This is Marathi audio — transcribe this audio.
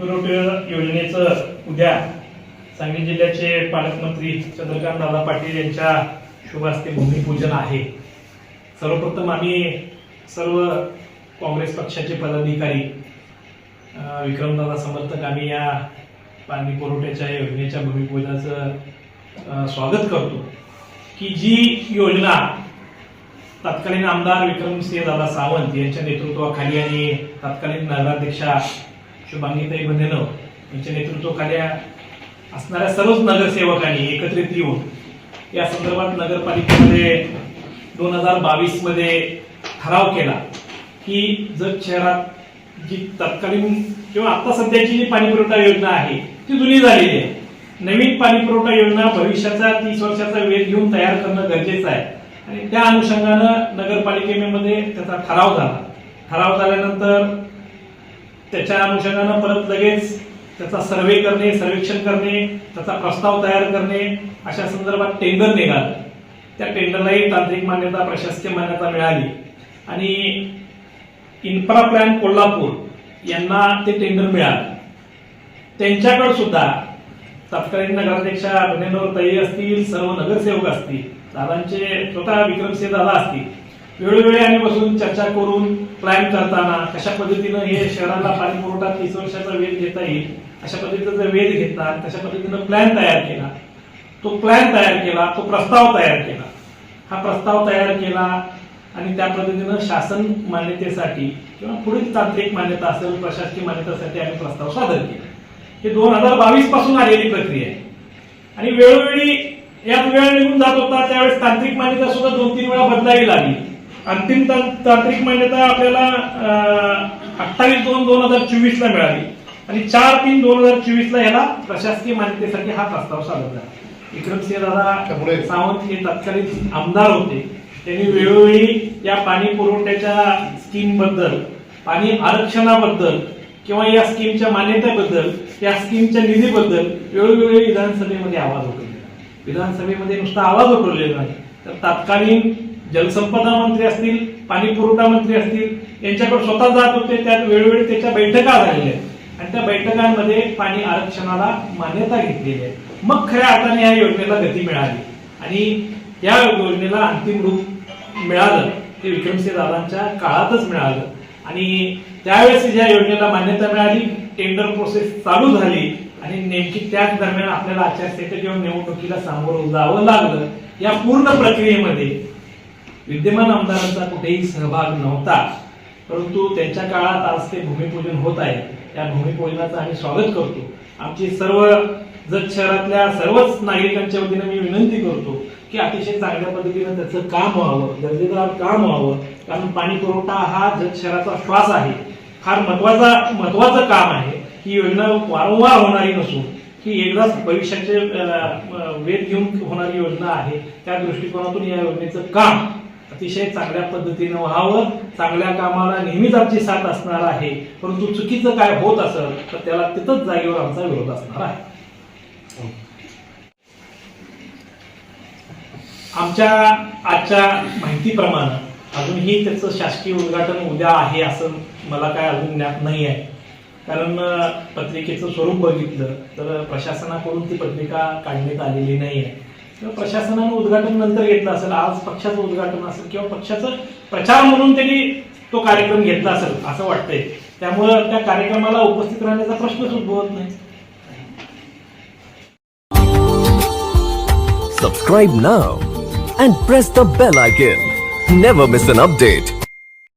योजनेचं उद्या सांगली जिल्ह्याचे पालकमंत्री चंद्रकांत दादा पाटील यांच्या शुभ हस्ते भूमिपूजन आहे. सर्वप्रथम आम्ही सर्व काँग्रेस पक्षाचे पदाधिकारी विक्रमदादा समर्थक आम्ही या पाणी पुरवठ्याच्या योजनेच्या भूमिपूजनाचं स्वागत करतो. की जी योजना तत्कालीन आमदार विक्रमसिंह दादा सावंत यांच्या नेतृत्वाखाली आणि तत्कालीन नगराध्यक्षा शुभांगीताई बंदेनव यांच्या नेतृत्वाखाली असणाऱ्या सर्वच नगरसेवकांनी एकत्रित येऊन या संदर्भात नगरपालिकेमध्ये दोन हजार बावीसमध्ये ठराव केला की जत शहरात जी तत्कालीन किंवा आता सध्याची जी पाणी पुरवठा योजना आहे ती जुनी झालेली आहे. नवीन पाणी पुरवठा योजना भविष्याचा तीस वर्षाचा वेळ घेऊन तयार करणं गरजेचं आहे. आणि त्या अनुषंगानं नगरपालिकेमध्ये त्याचा ठराव झाला. ठराव झाल्यानंतर त्याच्या अनुषंगानं परत लगेच त्याचा सर्वे करणे सर्वेक्षण करणे त्याचा प्रस्ताव तयार करणे अशा संदर्भात टेंडर निघालं. त्या टेंडरलाही तांत्रिक मान्यता प्रशासकीय मान्यता मिळाली. आणि इन्फ्रा प्लॅन कोल्हापूर यांना ते टेंडर मिळालं. त्यांच्याकडे सुद्धा तत्कालीन नगराध्यक्षा अभिनंदवर तयी असतील सर्व नगरसेवक असतील दादांचे स्वतः विक्रमसिंह दादा असतील वेळोवेळी आम्ही बसून चर्चा करून प्लॅन करताना कशा पद्धतीनं हे शहराला पाणी पुरवठा तीस वर्षाचा वेध घेता येईल अशा पद्धतीचा वेध घेतला तशा पद्धतीनं प्लॅन तयार केला तो प्लॅन तयार केला तो प्रस्ताव तयार केला. हा प्रस्ताव तयार केला आणि त्या पद्धतीनं शासन मान्यतेसाठी किंवा पुढील तांत्रिक मान्यता असेल प्रशासकीय मान्यतासाठी आम्ही प्रस्ताव सादर केला. हे दोन हजार बावीसपासून आलेली प्रक्रिया आहे. आणि वेळोवेळी यात वेळ निघून जात होता त्यावेळेस तांत्रिक मान्यता सुद्धा दोन तीन वेळा बदलावी लागली. अंतिम तांत्रिक मान्यता आपल्याला अठ्ठावीस दोन दोन हजार चोवीस ला मिळाली. आणि चार तीन दोन हजार चोवीस ला याला प्रशासकीय मान्यतेसाठी हा प्रस्ताव सादर झाला. विक्रमसिंह दादा सावंत हे तत्कालीन आमदार होते. त्यांनी वेळोवेळी या पाणी पुरवठ्याच्या स्कीमबद्दल पाणी आरक्षणाबद्दल किंवा या स्कीमच्या मान्यतेबद्दल या स्कीमच्या निधीबद्दल वेळोवेळी विधानसभेमध्ये आवाज उठवलेला. विधानसभेमध्ये नुसता आवाज उठवलेला नाही. तर तत्कालीन जलसंपदा मंत्री असतील पाणी पुरवठा मंत्री असतील यांच्याकडे स्वतः जात होते त्यात वेळोवेळी त्याच्या बैठका झालेल्या आहेत. आणि त्या बैठकांमध्ये पाणी आरक्षणाला मान्यता घेतलेली आहे. मग खऱ्या अर्थाने या योजनेला गती मिळाली. आणि या योजनेला अंतिम रूप मिळालं ते विक्रमसिंह दादांच्या काळातच मिळालं. आणि त्यावेळेस ज्या योजनेला मान्यता मिळाली टेंडर प्रोसेस चालू झाली आणि नेमकी त्याच दरम्यान आपल्याला आचारसंहिता किंवा निवडणुकीला सामोरं जावं लागलं. या पूर्ण प्रक्रियेमध्ये विद्यमान आमदारांचा कुठेही सहभाग नव्हता परंतु त्यांच्या काळात आज ते भूमिपूजन होत आहे. त्या भूमिपूजनाचं आम्ही स्वागत करतो. आमची सर्व जत शहरातल्या सर्वच नागरिकांच्या वतीनं मी विनंती करतो की अतिशय चांगल्या पद्धतीनं त्याचं काम व्हावं दर्जेदार काम व्हावं. कारण पाणी पुरवठा हा जत शहराचा श्वास आहे. फार महत्त्वाचा महत्वाचं काम आहे. ही योजना वारंवार होणारी नसून ही एकदाच भविष्याचे वेध घेऊन होणारी योजना आहे. त्या दृष्टिकोनातून या योजनेचं काम अतिशय चांगल्या पद्धतीनं व्हावं चांगल्या कामाला नेहमीच आमची साथ असणार आहे. परंतु चुकीचं काय होत असेल तर त्याला तिथंच जागेवर आमचा विरोध असणार आहे. आमच्या आजच्या माहितीप्रमाणे अजूनही त्याचं शासकीय उद्घाटन उद्या आहे असं मला काय अजून ज्ञात नाही आहे. कारण पत्रिकेचं स्वरूप बघितलं तर प्रशासनाकडून ती पत्रिका काढण्यात आलेली नाही आहे. किंवा प्रशासनानं उद्घाटन नंतर घेतलं असेल आज पक्षाचं उद्घाटन असेल किंवा पक्षाचं प्रचार म्हणून त्यांनी तो कार्यक्रम घेतला असेल असं वाटतंय त्यामुळं त्या कार्यक्रमाला उपस्थित राहण्याचा प्रश्नच उद्भवत नाही Subscribe now and press the bell icon. Never miss an update.